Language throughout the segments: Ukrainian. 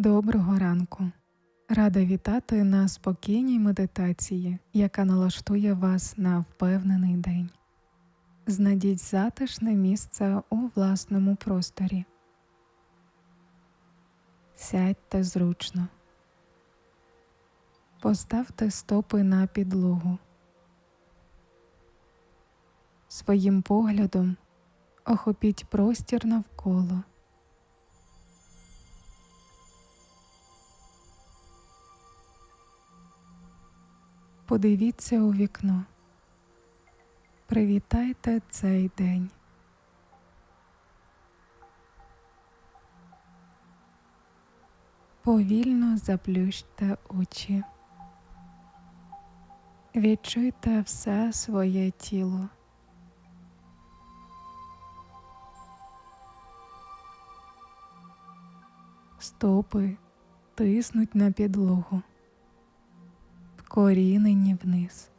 Доброго ранку. Рада вітати на спокійній медитації, яка налаштує вас на впевнений день. Знайдіть затишне місце у власному просторі. Сядьте зручно. Поставте стопи на підлогу. Своїм поглядом охопіть простір навколо. Подивіться у вікно. Привітайте цей день. Повільно заплющте очі. Відчуйте все своє тіло. Стопи тиснуть на підлогу вкорінені вниз.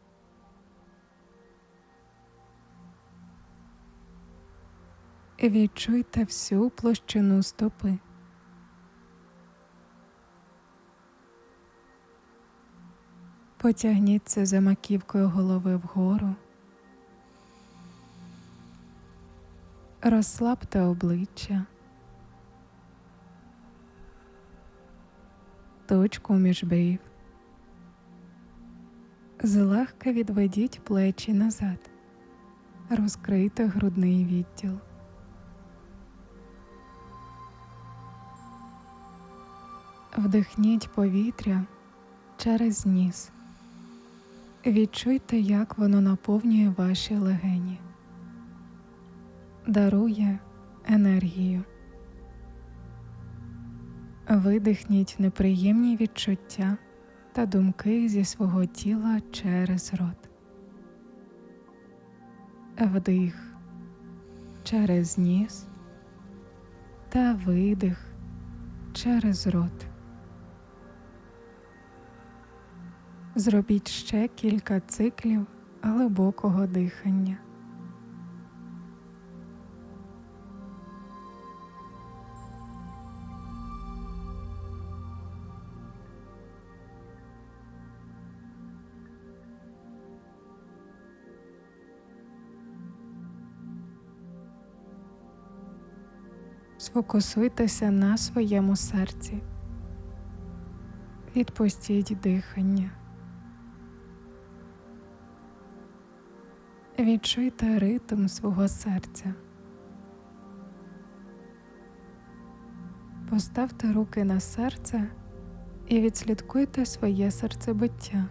Відчуйте всю площину стопи. Потягніться за маківкою голови вгору. Розслабте обличчя, точку між брів. Злегка відведіть плечі назад, розкрийте грудний відділ. Вдихніть повітря через ніс. Відчуйте, як воно наповнює ваші легені, дарує енергію. Видихніть неприємні відчуття та думки зі свого тіла через рот. Вдих через ніс та видих через рот. Зробіть ще кілька циклів глибокого дихання. Сфокусуйтеся на своєму серці. Відпустіть дихання. Відчуйте ритм свого серця. Поставте руки на серце і відслідкуйте своє серцебиття.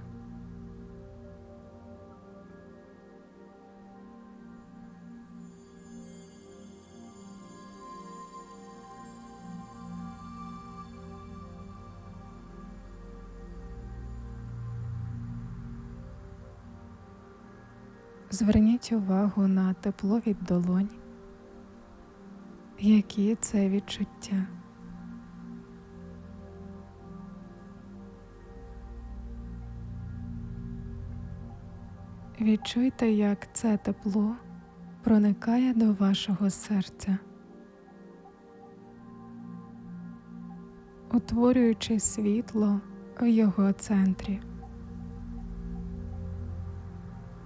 Зверніть увагу на тепло від долонь, які це відчуття. Відчуйте, як це тепло проникає до вашого серця, утворюючи світло в його центрі.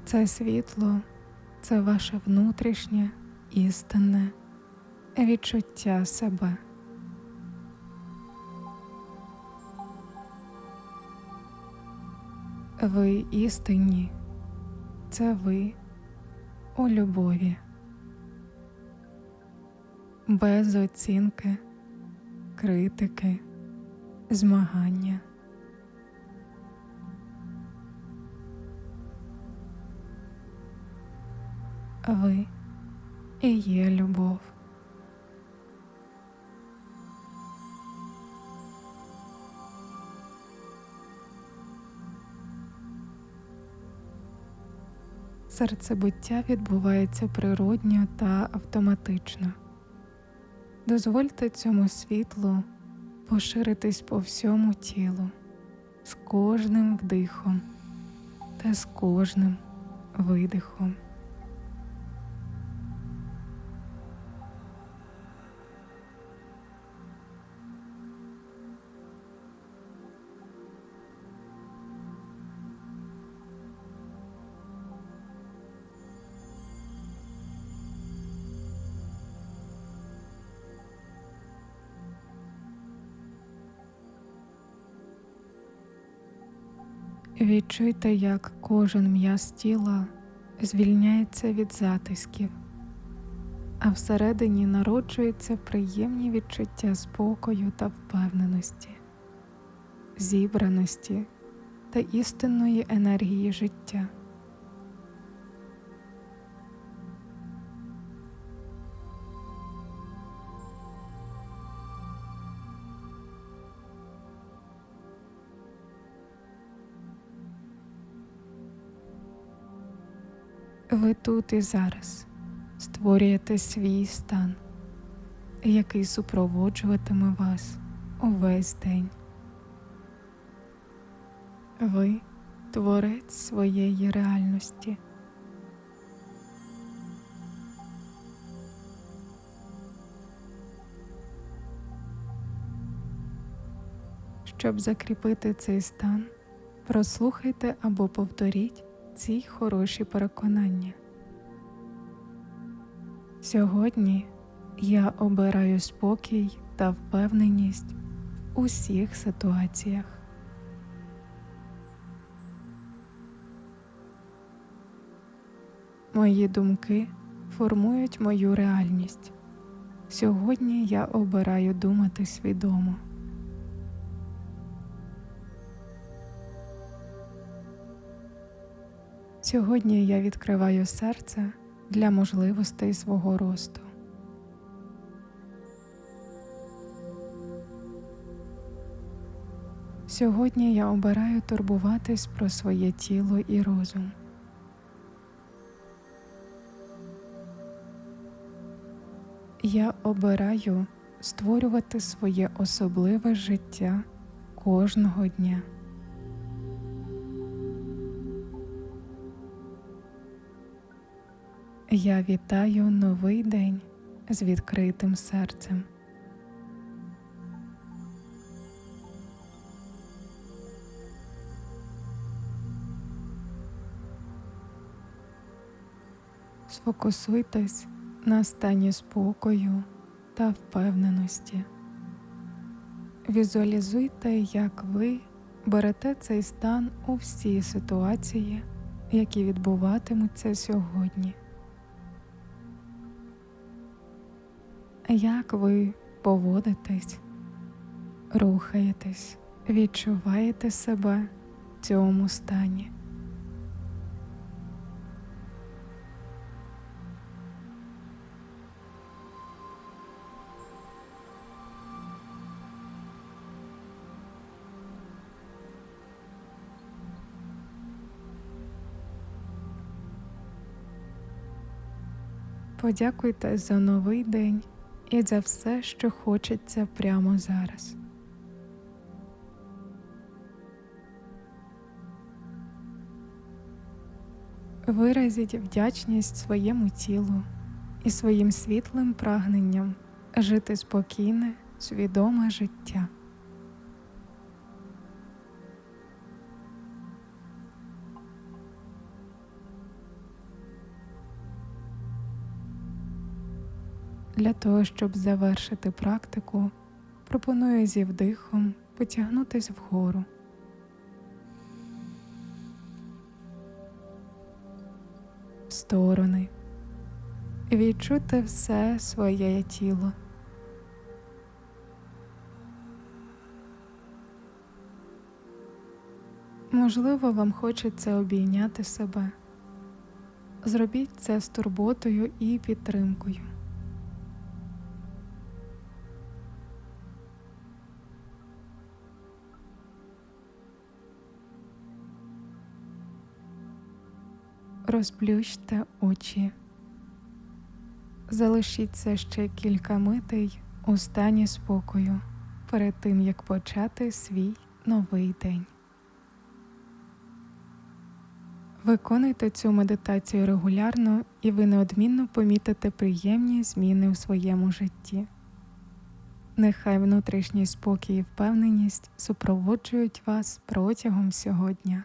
Це світло це ваше внутрішнє істинне відчуття себе. Ви істинні, це ви у любові, без оцінки, критики, змагання. Ви і є любов. Серцебиття відбувається природньо та автоматично. Дозвольте цьому світлу поширитись по всьому тілу з кожним вдихом та з кожним видихом. Відчуйте, як кожен м'яз тіла звільняється від затисків, а всередині народжуються приємні відчуття спокою та впевненості, зібраності та істинної енергії життя. Ви тут і зараз створюєте свій стан, який супроводжуватиме вас увесь день. Ви творець своєї реальності. Щоб закріпити цей стан, прослухайте або повторіть ці хороші переконання. Сьогодні я обираю спокій та впевненість у всіх ситуаціях. Мої думки формують мою реальність. Сьогодні я обираю думати свідомо. Сьогодні я відкриваю серце для можливостей свого росту. Сьогодні я обираю турбуватись про своє тіло і розум. Я обираю створювати своє особливе життя кожного дня. Я вітаю новий день з відкритим серцем. Сфокусуйтесь на стані спокою та впевненості. Візуалізуйте, як ви берете цей стан у всі ситуації, які відбуватимуться сьогодні. Як ви поводитесь, рухаєтесь, відчуваєте себе в цьому стані? Подякуйте за новий день і за все, що хочеться прямо зараз. Виразіть вдячність своєму тілу і своїм світлим прагненням жити спокійне, свідоме життя. Для того, щоб завершити практику, пропоную зі вдихом потягнутись вгору. В сторони. Відчути все своє тіло. Можливо, вам хочеться обійняти себе. Зробіть це з турботою і підтримкою. Розплющте очі. Залишіться ще кілька митей у стані спокою перед тим, як почати свій новий день. Виконуйте цю медитацію регулярно, і ви неодмінно помітите приємні зміни у своєму житті. Нехай внутрішній спокій і впевненість супроводжують вас протягом всього дня.